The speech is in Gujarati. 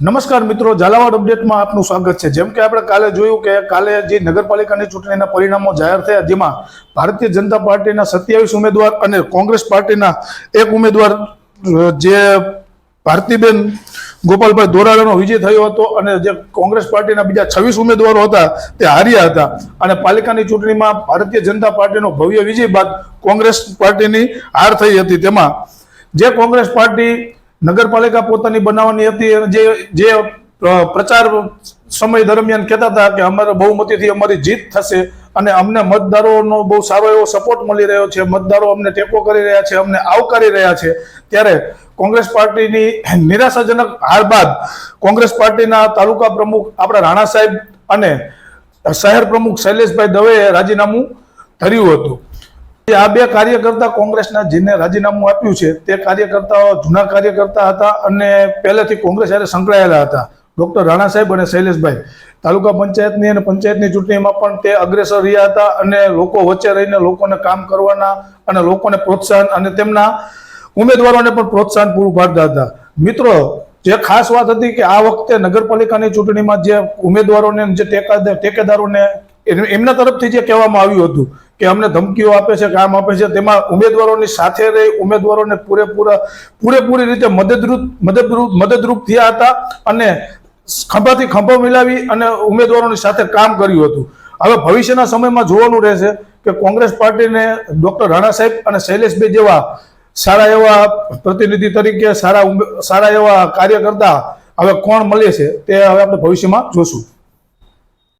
નમસ્કાર મિત્રો, ઝાલાવાડ અપડેટમાં આપનું સ્વાગત છે. જેમ કે આપણે કાલે જોયું કે કાલે જે નગરપાલિકાની ચૂંટણીના પરિણામો જાહેર થયા, જેમાં ભારતીય જનતા પાર્ટીના સત્યાવીસ ઉમેદવાર અને કોંગ્રેસ પાર્ટીના એક ઉમેદવાર જે ભારતીબેન ગોપાલભાઈ ધોરાડાનો વિજય થયો હતો અને જે કોંગ્રેસ પાર્ટીના બીજા છવ્વીસ ઉમેદવારો હતા, તે હાર્યા હતા. અને પાલિકાની ચૂંટણીમાં ભારતીય જનતા પાર્ટીનો ભવ્ય વિજય બાદ કોંગ્રેસ પાર્ટીની હાર થઈ હતી. તેમાં જે કોંગ્રેસ પાર્ટી નગરપાલિકા પોતાની બનાવવાની હતી જે જે પ્રચાર સમય દરમિયાન કહેતા હતા કે અમારે બહુમતીથી અમારી જીત થશે અને અમને મતદારોનો બહુ સારો એવો સપોર્ટ મળી રહ્યો છે. મતદારો અમને ટેકો કરી રહ્યા છે, અમને આવકારી રહ્યા છે. ત્યારે કોંગ્રેસ પાર્ટીની નિરાશાજનક હાર બાદ કોંગ્રેસ પાર્ટીના તાલુકા પ્રમુખ આપણા રાણા સાહેબ અને શહેર પ્રમુખ શૈલેષભાઈ દવેએ રાજીનામું ધર્યું હતું. આ બે કાર્યકર્તા કોંગ્રેસના જેને રાજીનામું આપ્યું છે, તે કાર્યકર્તાઓ જૂના કાર્યકર્તા હતા અને પહેલેથી કોંગ્રેસ સાથે સંકળાયેલા હતા. ડોક્ટર રાણા સાહેબ અને શૈલેષભાઈ, તાલુકા પંચાયતની અને પંચાયતની ચૂંટણીમાં પણ તે અગ્રેસર રહ્યા હતા અને લોકો વચ્ચે રહીને લોકોને કામ કરવાના અને લોકોને પ્રોત્સાહન અને તેમના ઉમેદવારોને પણ પ્રોત્સાહન પૂરું પાડતા હતા. મિત્રો, જે ખાસ વાત હતી કે આ વખતે નગરપાલિકાની ચૂંટણીમાં જે ઉમેદવારોને, જે ટેકા, ટેકેદારોને, એમ- એમના તરફથી જે કહેવામાં આવ્યું હતું કે અમને ધમકીઓ આપે છે, કામ આપે છે, તેમાં ઉમેદવારોની સાથે રહી ઉમેદવારોને પૂરેપૂરા, પૂરેપૂરી રીતે મદદરૂપ મદદરૂપ મદદરૂપ થયા હતા અને ખંભાથી ખંભો મિલાવી અને ઉમેદવારોની સાથે કામ કર્યું હતું. હવે ભવિષ્યના સમયમાં જોવાનું રહેશે કે કોંગ્રેસ પાર્ટીને ડોક્ટર રાણા સાહેબ અને શૈલેષભાઈ જેવા સારા એવા પ્રતિનિધિ તરીકે, સારા સારા એવા કાર્યકર્તા હવે કોણ મળે છે તે હવે આપણે ભવિષ્યમાં જોશું.